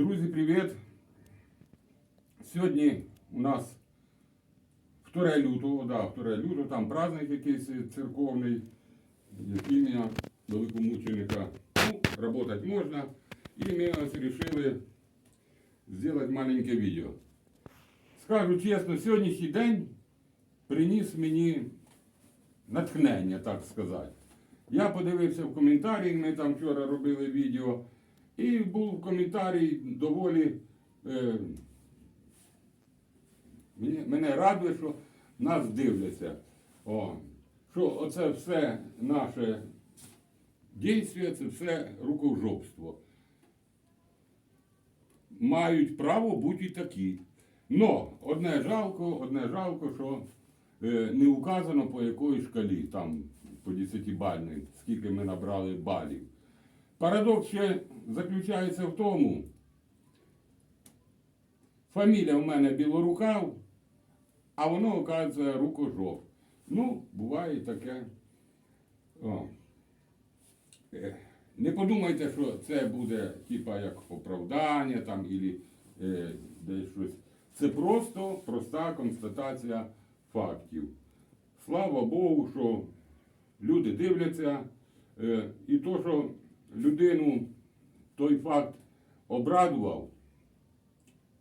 Друзі, привіт! Сьогодні у нас 2 лютого, да, 2 лютого, там праздник якийсь церковний, ім'я великомученика. Ну, работать можна. І ми ось вирішили зробити маленьке відео. Скажу чесно, сьогоднішній день приніс мені натхнення, так сказати. Я подивився в коментарі, ми там вчора робили відео, і був коментарій доволі. Е, мене радує, що нас дивляться. О, що оце все наше дійство, це все рукожопство. Мають право бути такі. Но одне жалко, одне жалко, що е, не указано по якої шкалі, там по 10-бальній, скільки ми набрали балів. Парадокс ще заключається в тому, фамілія в мене білорукав, а воно, оказується, рукожоп. Ну, буває таке. О. Е, Не подумайте, що це буде типа як оправдання там, і е, десь щось. Це просто проста констатація фактів. Слава Богу, що люди дивляться, е, і то, що людину той факт обрадував,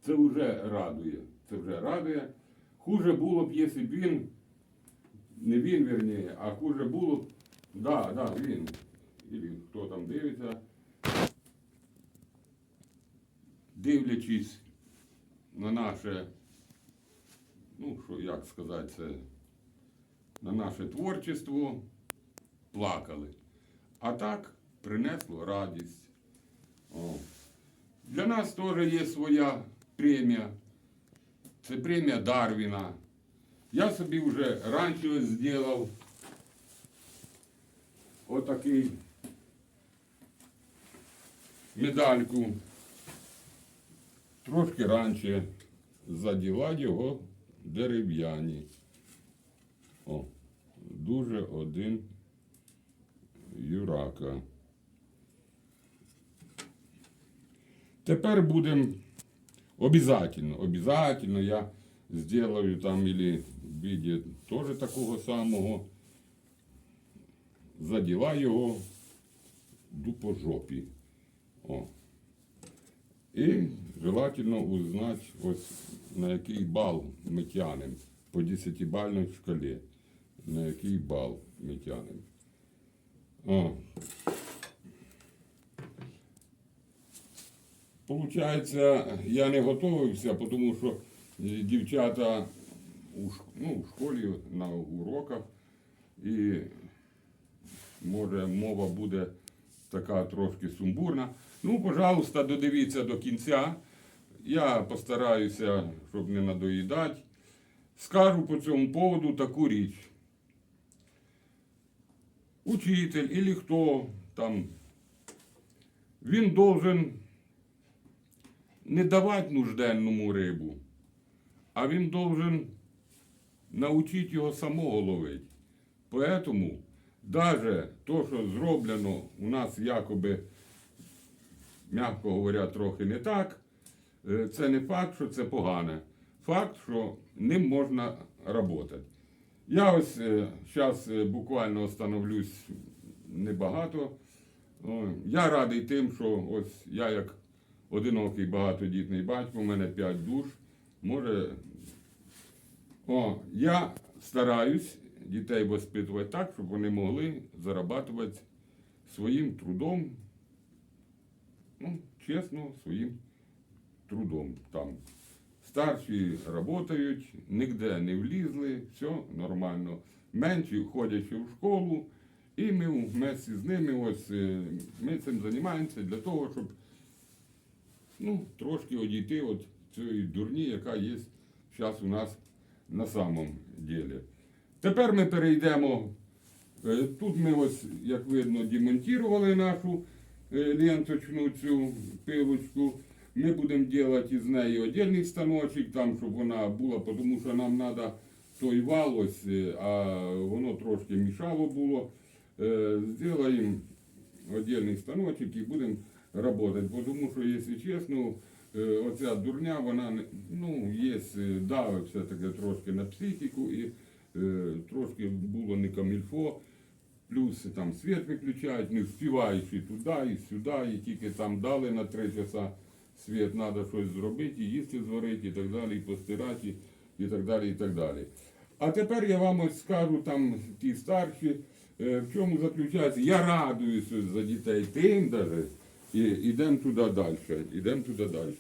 це вже радує. Це вже радує. Хуже було б, якщо б він, не він, верніше, а хуже було б, да, да, він, і хто там дивиться, дивлячись на наше, ну, що як сказати, це, на наше творчество, плакали. А так принесло радість. Для нас теж є своя премія. Це премія Дарвіна. Я собі вже раніше зробив отакий медальку. Трошки раніше заділа його дерев'яні. О, дуже один юрака. Тепер будемо обязательно, обязательно я сделаю там или в виде тоже такого самого. Заділа його ду по жопі. О. І желательно узнати, ось на який бал ми тянемо по 10-бальній шкалі. На який бал ми тянемо. О. Получається, я не готувався, тому що е, дівчата у, ну, в школі на уроках і може мова буде така трошки сумбурна. Ну, пожалуйста, додивіться до кінця. Я постараюся, щоб не надоїдати. Скажу по цьому поводу таку річ. Учитель или хто там, він должен не давати нужденному рибу, а він должен научити його самого ловити. Поэтому даже то, що зроблено у нас якоби, м'яко говоря, трохи не так, е, це не факт, що це погане. Факт, що ним можна працювати. Я ось зараз буквально остановлюсь небагато. Я радий тим, що ось я як одинокий багатодітний батько, у мене 5 душ. Може, о, я стараюсь дітей воспитувати так, щоб вони могли зарабатувати своїм трудом, ну, чесно, своїм трудом там. Старші працюють, ніде не влізли, все нормально. Менші ходять в школу, і ми вместе з ними ось е, ми цим займаємося для того, щоб ну, трошки одійти від цієї дурні, яка є зараз у нас на самом ділі. Тепер ми перейдемо. е, Тут ми ось, як видно, демонтували нашу е, ленточну цю пилочку. Ми будемо робити із неї віддільний станочок, там, щоб вона була, тому що нам треба той вал, ось, е, а воно трошки мішало було. Зробимо віддільний станочок і будемо працювати. Тому що, якщо чесно, е, оця дурня, вона ну, є, е, давить все-таки трошки на психіку і е, трошки було не камільфо. Плюс там світ виключають, не і туди, і сюди, і тільки там дали на три часа світ, треба щось зробити, їсти зварити, і так далі, і постирати, і так далі, і так далі. А тепер я вам ось скажу там ті старші, е, в чому заключається. Я радуюся за дітей тим даже, і йдемо туди далі. Ідемо туди далі.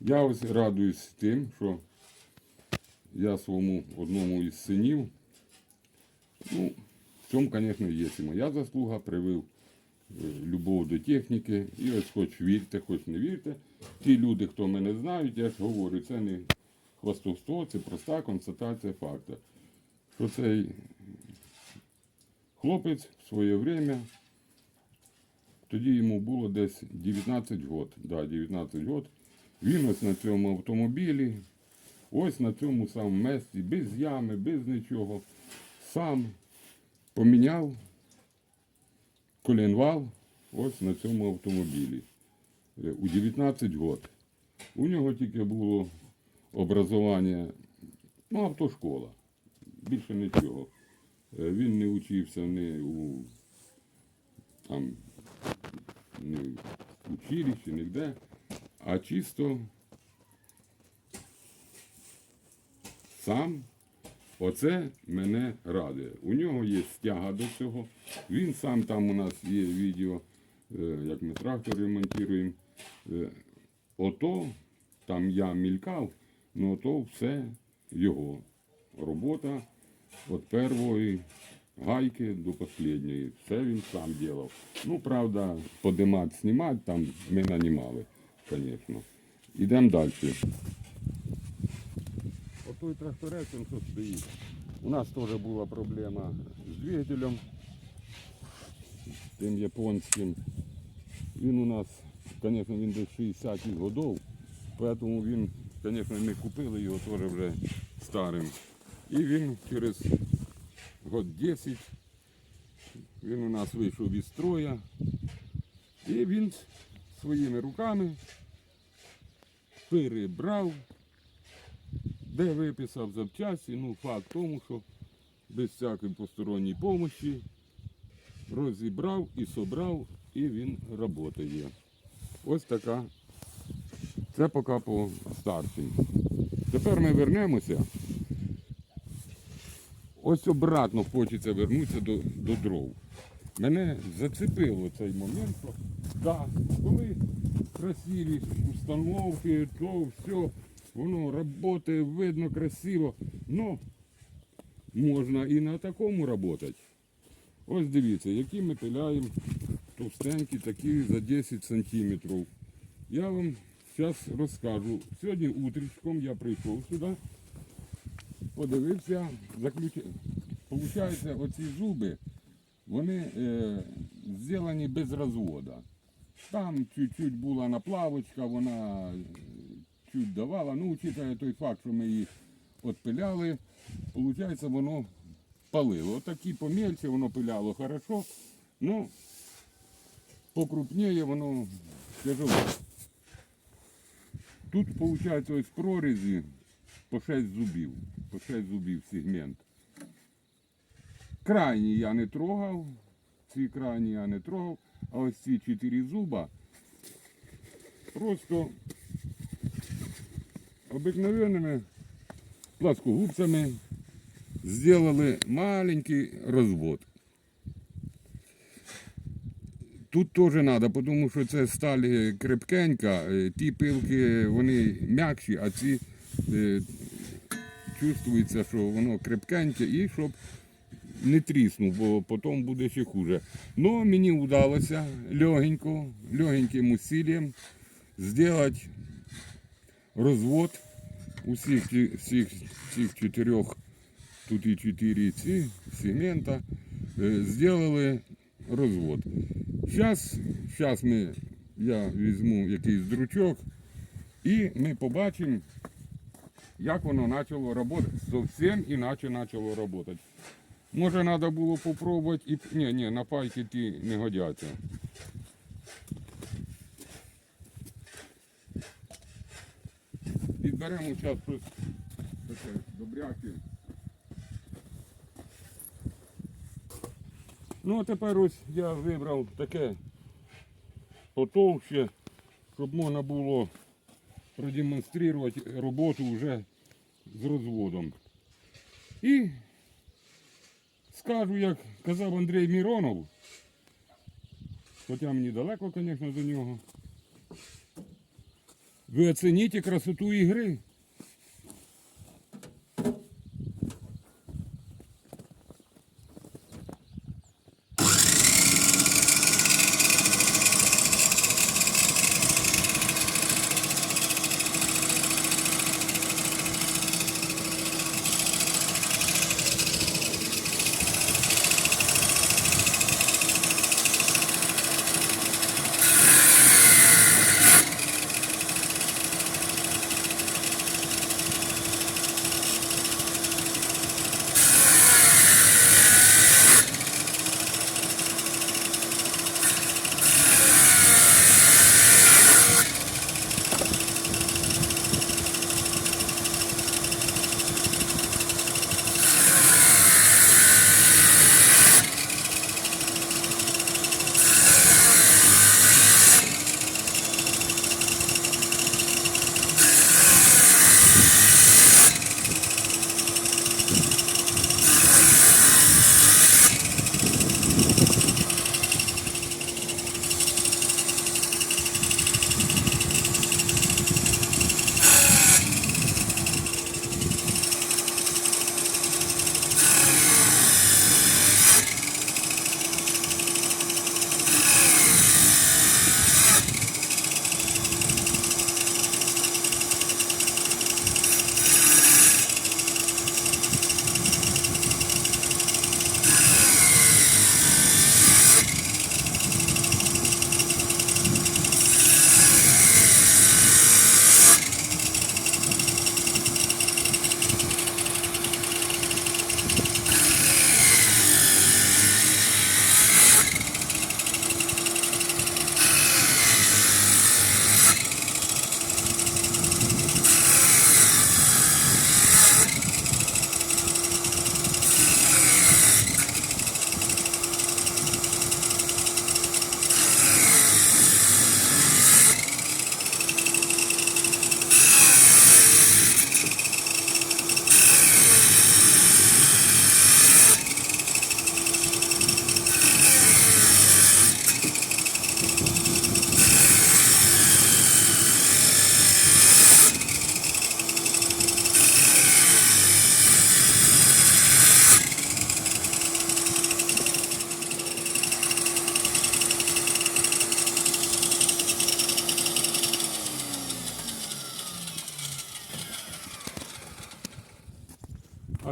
Я ось радуюсь тим, що я своєму одному із синів, ну, в цьому, звісно, є і моя заслуга, привив е, любов до техніки. І ось хоч вірте, хоч не вірте. Ті люди, хто мене знають, я ж говорю, це не хвастовство, це проста констатація факту. Що цей хлопець в своє время, тоді йому було десь 19 років. Да, 19 років. Він ось на цьому автомобілі, ось на цьому самому місці, без ями, без нічого, сам поміняв коленвал ось на цьому автомобілі. Е, У 19 років. У нього тільки було образування, ну, автошкола. Більше нічого. Е, Він не учився ні у там, ні в училищі, ніде, а чисто сам Оце мене радує. У нього є стяга до цього. Він сам там у нас є відео, е, як ми трактор ремонтуємо. Е, Ото там я мількав, ну ото все його робота від першої гайки до останньої. Все він сам робив. Ну, правда, подимати, знімати там ми нанімали, звісно. Ідемо далі. Отой тракторець, він що стоїть. У нас теж була проблема з двигателем, тим японським. Він у нас, звісно, він до 60-х годов, тому він, звісно, ми купили його теж вже старим. І він через год 10 він у нас вийшов із строя. І він своїми руками перебрав де виписав запчасті, ну факт тому, що без всякої посторонньої допомоги розібрав і собрав, і він працює. Ось така. Це поки по старшій. Тепер ми вернемося. Ось обратно хочеться вернутися до, до дров. Мене зацепило цей момент, що да, коли красиві установки, то все, воно працює, видно красиво. Ну, можна і на такому працювати. Ось дивіться, які ми пиляємо товстенькі, такі за 10 сантиметрів. Я вам зараз розкажу. Сьогодні утречком я прийшов сюди, подивився, заключ... Получається, оці зуби, вони е, зроблені без розвода. Там чуть-чуть була наплавочка, вона е, чуть давала. Ну, учитывая той факт, що ми її відпиляли, виходить, воно палило. Отакі помельче, воно пиляло хорошо. Ну, покрупніє воно тяжело. Тут, виходить, ось прорізі по 6 зубів. По 6 зубів сегмент. Крайні я не трогав, ці крайні я не трогав, а ось ці чотири зуба просто обикновенними пласкогубцями зробили маленький розвод. Тут теж треба, тому що це сталь крепкенька, е, ті пилки вони м'якші, а ці е, чувствується, що воно крепкеньке і щоб не тріснув, бо потім буде ще хуже. Ну, мені вдалося легенько, легеньким усилием зробити розвод усіх, всіх цих чотирьох, тут і чотири ці сегмента, е, зробили розвод. Зараз, зараз ми, я візьму якийсь дручок і ми побачимо, як воно почало працювати. Зовсім інакше почало працювати. Може треба було спробувати і... Ні, ні, на пайки ті не годяться. Підберемо зараз щось таке добряки. Ну а тепер ось я вибрав таке потовще, щоб можна було продемонструвати роботу вже з розводом. І скажу, як казав Андрій Міронов, хоча мені далеко, звісно, до нього. Ви оцініть красоту ігри.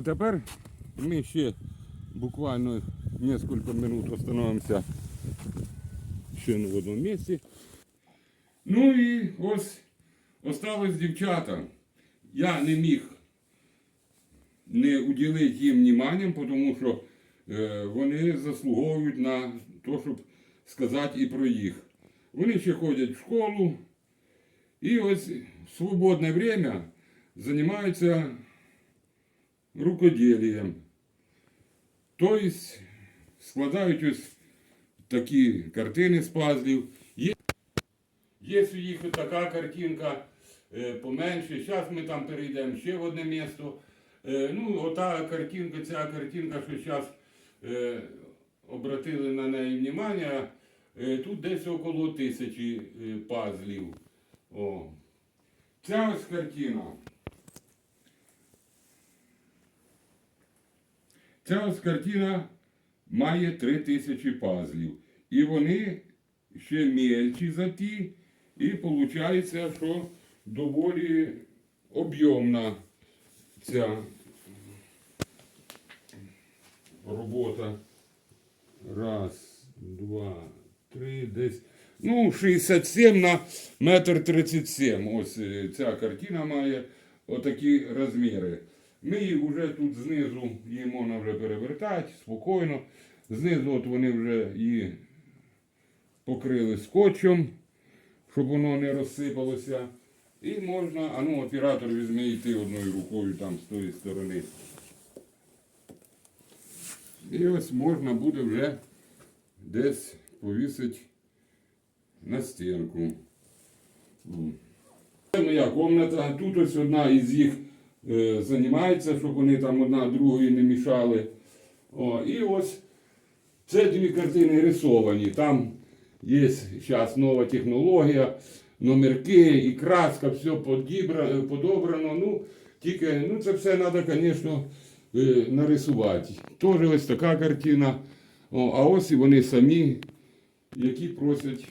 Тепер ми ще буквально несколько минут остановимося ще в одному місці. Ну і ось осталось дівчата. Я не міг не уділити їм вниманням, тому що е, вони заслуговують на те, щоб сказати і про їх. Вони ще ходять в школу і ось в свободне время займаються рукоделієм. Тобто складають ось такі картини з пазлів. Є, є їх така картинка е, поменше. Зараз ми там перейдемо ще в одне місто. Е, ну, ота картинка, ця картинка, що зараз е, обратили на неї е, тут десь около тисячі пазлів. О. Ця ось картина. Ця ось картина має 3000 пазлів. І вони ще мельчі за ті. І виходить, що доволі об'ємна ця робота. Раз, два, три, десь. Ну, 67 на метр 37. Ось е, ця картина має отакі розміри. Ми їх вже тут знизу, її можна вже перевертати спокійно. Знизу от вони вже і покрили скотчем, щоб воно не розсипалося. І можна, а ну оператор візьме і ти одною рукою там з тої сторони. І ось можна буде вже десь повісити на стінку. Це моя кімната. Тут ось одна із їх е, займається, щоб вони там одна другої не мішали. О, і ось це дві картини рисовані. Там є зараз нова технологія, номерки і краска, все подібра, подобрано. Ну, тільки ну, це все треба, звісно, е, нарисувати. Теж ось така картина. О, а ось і вони самі, які просять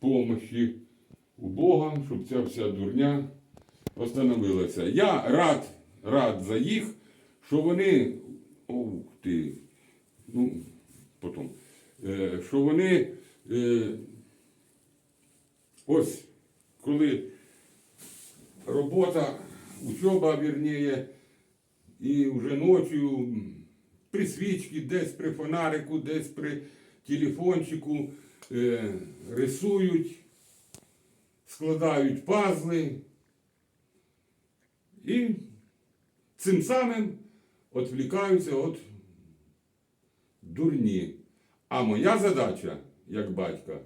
помощі у Бога, щоб ця вся дурня остановилася. Я рад, рад за їх, що вони. Ух ти. Ну, потім. Е, що вони. Е, ось, коли робота, учоба, вірніше, і вже ночі при свічці, десь при фонарику, десь при телефончику е, рисують, складають пазли. І цим самим відвлікаються від дурні. А моя задача, як батька,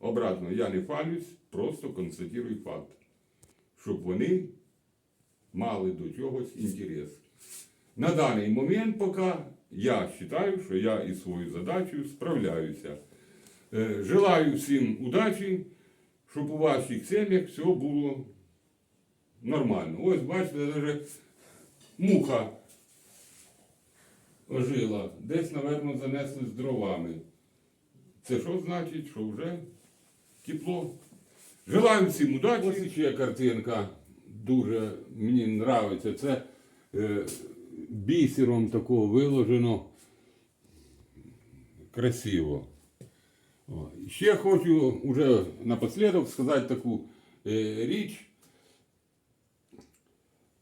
обратно, я не фалюсь, просто констатую факт, щоб вони мали до чогось інтерес. На даний момент поки я вважаю, що я із своєю задачею справляюся. Е, Желаю всім удачі, щоб у ваших сім'ях все було нормально. Ось бачите, навіть муха ожила. Десь, напевно, занесли з дровами. Це що значить, що вже тепло. Желаю всім удачі. Ось ще картинка дуже мені подобається. Це е, бісером такого виложено красиво. О, Ще хочу уже напослідок сказати таку е, річ.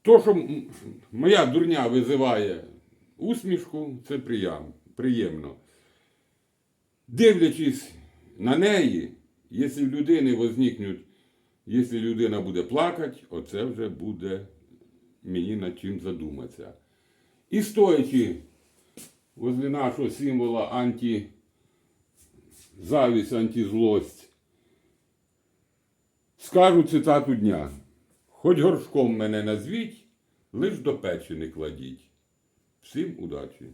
То, що моя дурня визиває усмішку, це приємно. Дивлячись на неї, якщо в людини возникнуть, якщо людина буде плакати, оце вже буде мені над чим задуматися. І стоячи возле нашого символа анти завість, антизлость, скажу цитату дня. Хоч горшком мене назвіть, лиш до печі не кладіть. Всім удачі!